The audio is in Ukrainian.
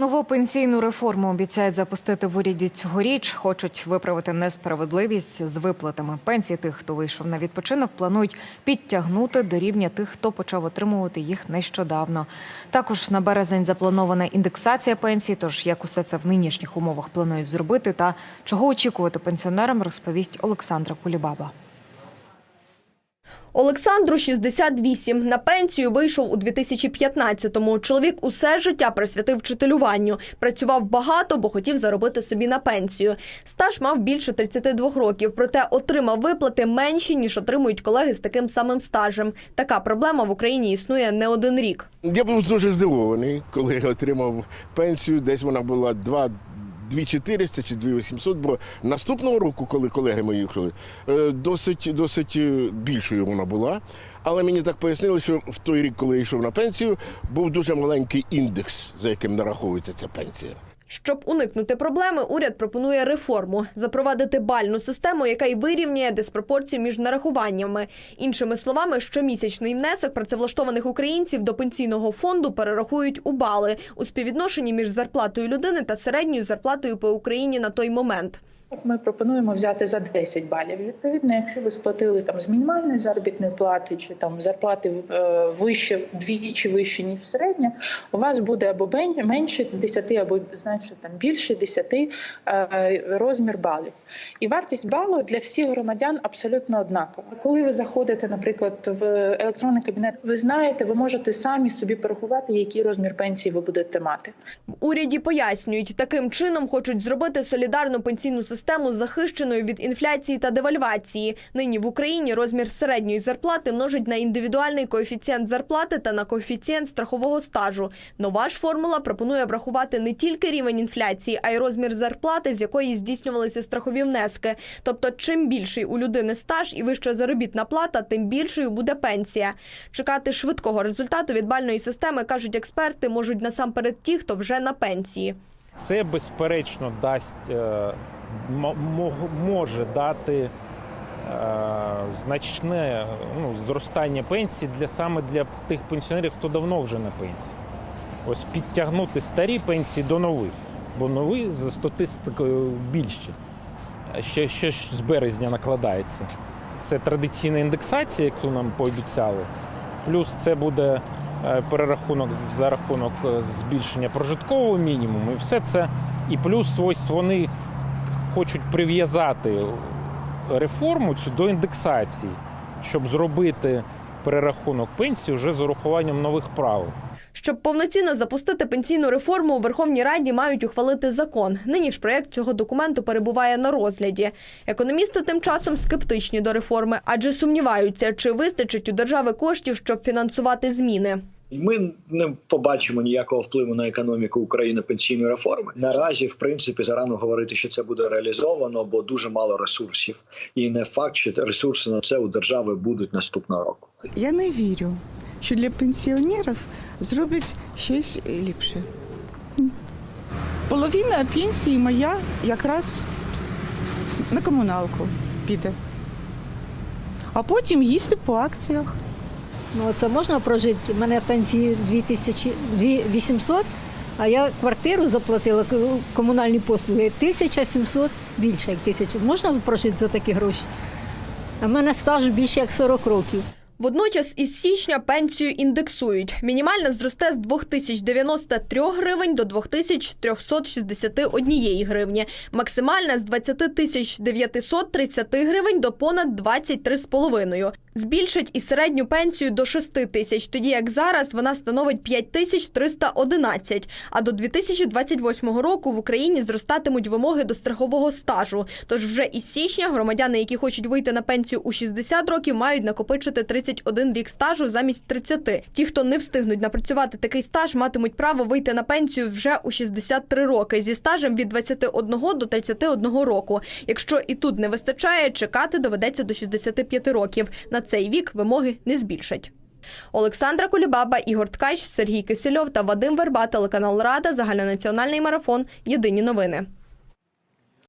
Нову пенсійну реформу обіцяють запустити в уряді цьогоріч. Хочуть виправити несправедливість з виплатами пенсій тих, хто вийшов на відпочинок. Планують підтягнути до рівня тих, хто почав отримувати їх нещодавно. Також на березень запланована індексація пенсій. Тож як усе це в нинішніх умовах планують зробити, та чого очікувати пенсіонерам, розповість Олександра Кулібаба. Олександру 68. На пенсію вийшов у 2015-му. Чоловік усе життя присвятив вчителюванню. Працював багато, бо хотів заробити собі на пенсію. Стаж мав більше 32 років, проте отримав виплати менші, ніж отримують колеги з таким самим стажем. Така проблема в Україні існує не один рік. Я був дуже здивований, коли отримав пенсію. Десь вона була 2 2400 чи 2800, бо наступного року, коли колеги мої їхали, е, досить, досить е, більшою вона була. Але мені так пояснили, що в той рік, коли я йшов на пенсію, був дуже маленький індекс, за яким нараховується ця пенсія. Щоб уникнути проблеми, уряд пропонує реформу запровадити бальну систему, яка й вирівнює диспропорцію між нарахуваннями. Іншими словами, щомісячний внесок працевлаштованих українців до пенсійного фонду перерахують у бали у співвідношенні між зарплатою людини та середньою зарплатою по Україні на той момент. Ми пропонуємо взяти за 10 балів. Відповідно, якщо ви сплатили там з мінімальної заробітної плати чи там зарплати е, вище вдвічі вище ніж середня, у вас буде або менше 10, або значно там більше 10 е, розмір балів. І вартість балу для всіх громадян абсолютно однакова. Коли ви заходите, наприклад, в електронний кабінет, ви знаєте, ви можете самі собі порахувати, який розмір пенсії ви будете мати. В уряді пояснюють, таким чином хочуть зробити солідарну пенсійну систему захищеною від інфляції та девальвації. Нині в Україні розмір середньої зарплати множить на індивідуальний коефіцієнт зарплати та на коефіцієнт страхового стажу. Нова ж формула пропонує врахувати не тільки рівень інфляції, а й розмір зарплати, з якої здійснювалися страхові внески. Тобто, чим більший у людини стаж і вища заробітна плата, тим більшою буде пенсія. Чекати швидкого результату від бальної системи кажуть експерти, можуть насамперед ті, хто вже на пенсії. Це безперечно дасть, е, може дати е, значне ну, зростання пенсій для саме для тих пенсіонерів, хто давно вже на пенсії. Ось підтягнути старі пенсії до нових, бо нові за статистикою більші. Ще, ще ж з березня накладається. Це традиційна індексація, яку нам пообіцяли. Плюс це буде е, перерахунок за рахунок е, збільшення прожиткового мінімуму. І все це. І плюс ось вони хочуть прив'язати реформу цю до індексації, щоб зробити перерахунок пенсії вже з урахуванням нових правил. Щоб повноцінно запустити пенсійну реформу, у Верховній Раді мають ухвалити закон. Нині ж проєкт цього документу перебуває на розгляді. Економісти тим часом скептичні до реформи, адже сумніваються, чи вистачить у держави коштів, щоб фінансувати зміни. Ми не побачимо ніякого впливу на економіку України пенсійної реформи. Наразі, в принципі, зарано говорити, що це буде реалізовано, бо дуже мало ресурсів, і не факт, що ресурси на це у держави будуть наступного року. Я не вірю, що для пенсіонерів зроблять щось ліпше. Половина пенсії моя якраз на комуналку піде. А потім їсти по акціях. Ну, це можна прожити. У мене пенсії 2000, 2800, а я квартиру заплатила комунальні послуги 1700, більше як 1000. Можна прожити за такі гроші? А в мене стаж більше як 40 років. Водночас із січня пенсію індексують. Мінімальна зросте з 2093 гривень до 2361 гривні. Максимальна з 20 930 гривень до понад 23,5. Збільшать і середню пенсію до 6 тисяч, тоді як зараз вона становить 5311. А до 2028 року в Україні зростатимуть вимоги до страхового стажу. Тож вже із січня громадяни, які хочуть вийти на пенсію у 60 років, мають накопичити 31 рік стажу замість 30. Ті, хто не встигнуть напрацювати такий стаж, матимуть право вийти на пенсію вже у 63 роки зі стажем від 21 до 31 року. Якщо і тут не вистачає, чекати доведеться до 65 років. На цей вік вимоги не збільшать. Олександра Кулібаба, Ігор Ткач, Сергій Кисельов та Вадим Верба, телеканал Рада, загальнонаціональний марафон. Єдині новини.